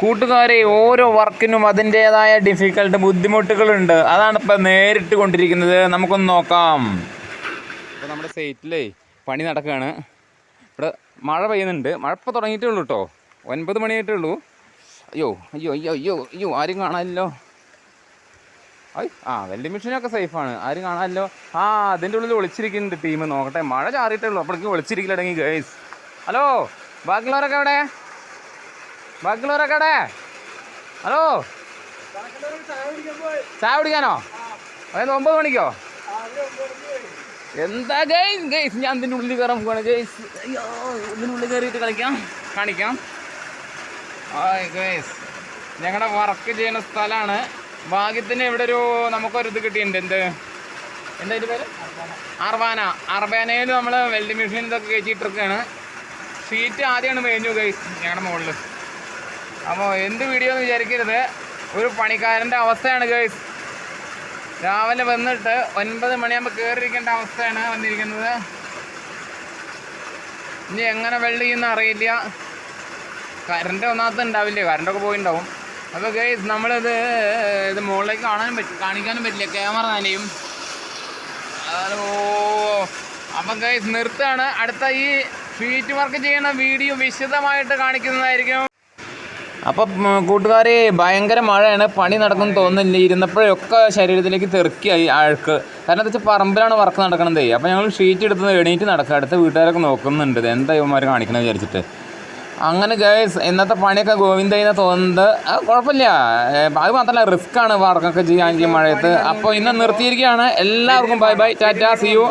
കൂട്ടുകാരെ ഓരോ വർക്കിനും അതിന്റേതായ ഡിഫിക്കൽട്ട് ബുദ്ധിമുട്ടുകളുണ്ട്. അതാണ് ഇപ്പം നേരിട്ട് കൊണ്ടിരിക്കുന്നത് നമുക്കൊന്ന് നോക്കാം. ഇപ്പോൾ നമ്മുടെ സൈറ്റിലേ പണി നടക്കുകയാണ് ഇവിടെ മഴ പെയ്യുന്നുണ്ട്. മഴ ഇപ്പോൾ തുടങ്ങിയിട്ടേ ഉള്ളൂ കേട്ടോ ഒൻപത് മണിയായിട്ടേ ഉള്ളൂ. അയ്യോ അയ്യോ അയ്യോ അയ്യോ അയ്യോ ആരും കാണാനില്ലോ ഐ ആ വെൽഡിംഗ് മെഷീനൊക്കെ സേഫാണ്. ആരും കാണാമല്ലോ ആ അതിന്റെ ഉള്ളിൽ ഒളിച്ചിരിക്കുന്നുണ്ട് ടീം. നോക്കട്ടെ മഴ ചാറിയിട്ടേ ഉള്ളൂ. അപ്പോഴേക്കും ഒളിച്ചിരിക്കലടങ്ങി ഗേസ് ഹലോ ബാക്കിയുള്ളവരൊക്കെ എവിടെ? ബാക്കിയുള്ളവരൊക്കെ ഹലോ? ചായ കുടിക്കാനോ? അതായത് ഒമ്പത് മണിക്കോ? എന്താ ഗൈസ് ഗൈസ് ഞാൻ ഇതിന്റെ ഉള്ളിൽ കയറാൻ പോവാണ്. ഗൈസ് അയ്യോ ഉള്ളിൽ കയറിയിട്ട് കളിക്കാം. കാണിക്കാം. ഗൈസ് ഞങ്ങളുടെ വർക്ക് ചെയ്യുന്ന സ്ഥലമാണ് ഭാഗ്യത്തിന് ഇവിടെ ഒരു നമുക്കൊരു ഇത് കിട്ടിയിട്ടുണ്ട്. എന്ത്? എന്താ ഇതിന്റെ പേര്? അർബാന അർബാനയിൽ നമ്മൾ വെൽഡിംഗ് മെഷീൻ ഇതൊക്കെ കയറ്റിയിട്ടിരിക്കുകയാണ്. സീറ്റ് ആദ്യമാണ് മേഞ്ഞു ഗൈസ് ഞങ്ങളുടെ മുകളിൽ അപ്പോൾ എന്ത് വീഡിയോ എന്ന് വിചാരിക്കരുത്. ഒരു പണിക്കാരന്റെ അവസ്ഥയാണ് ഗേൾസ് രാവിലെ വന്നിട്ട് ഒൻപത് മണിയാകുമ്പോൾ കയറിയിരിക്കേണ്ട അവസ്ഥയാണ് വന്നിരിക്കുന്നത്. ഇനി എങ്ങനെ വെള്ളം ചെയ്യുന്ന അറിയില്ല. കറണ്ട് ഒന്നാമത്തെ ഉണ്ടാവില്ല? കറണ്ടൊക്കെ പോയിണ്ടാവും. അപ്പോൾ ഗേസ് നമ്മളിത് ഇത് മുകളിലേക്ക് കാണാനും പറ്റും കാണിക്കാനും പറ്റില്ല. ക്യാമറ നനയും ഓ അപ്പം ഗേസ് നിർത്താണ് അടുത്ത ഈ ഫീറ്റ് വർക്ക് ചെയ്യുന്ന വീഡിയോ വിശദമായിട്ട് കാണിക്കുന്നതായിരിക്കും. അപ്പം കൂട്ടുകാരെ ഭയങ്കര മഴയാണ്. പണി നടക്കുന്ന തോന്നുന്നില്ല. ഇരുന്നപ്പോഴൊക്കെ ശരീരത്തിലേക്ക് തെറുക്കിയായി അഴുക്ക് കാരണം എന്താ വെച്ചാൽ പറമ്പിലാണ് വർക്ക് നടക്കണതേ. അപ്പോൾ ഞങ്ങൾ ഷീറ്റ് എടുത്ത് എണീറ്റ് നടക്കുക. അടുത്ത വീട്ടുകാരൊക്കെ നോക്കുന്നുണ്ട്. എന്താ ഇവന്മാർ കാണിക്കണമെന്ന് വിചാരിച്ചിട്ട്. അങ്ങനെ ഗേസ് ഇന്നത്തെ പണിയൊക്കെ ഗോവിന്ദ തോന്നുന്നത്. കുഴപ്പമില്ല. അത് മാത്രമല്ല റിസ്ക് ആണ് വർക്കൊക്കെ ഈ മഴയത്ത്. അപ്പോൾ ഇന്ന് നിർത്തിയിരിക്കുകയാണ്. എല്ലാവർക്കും bye bye tata see you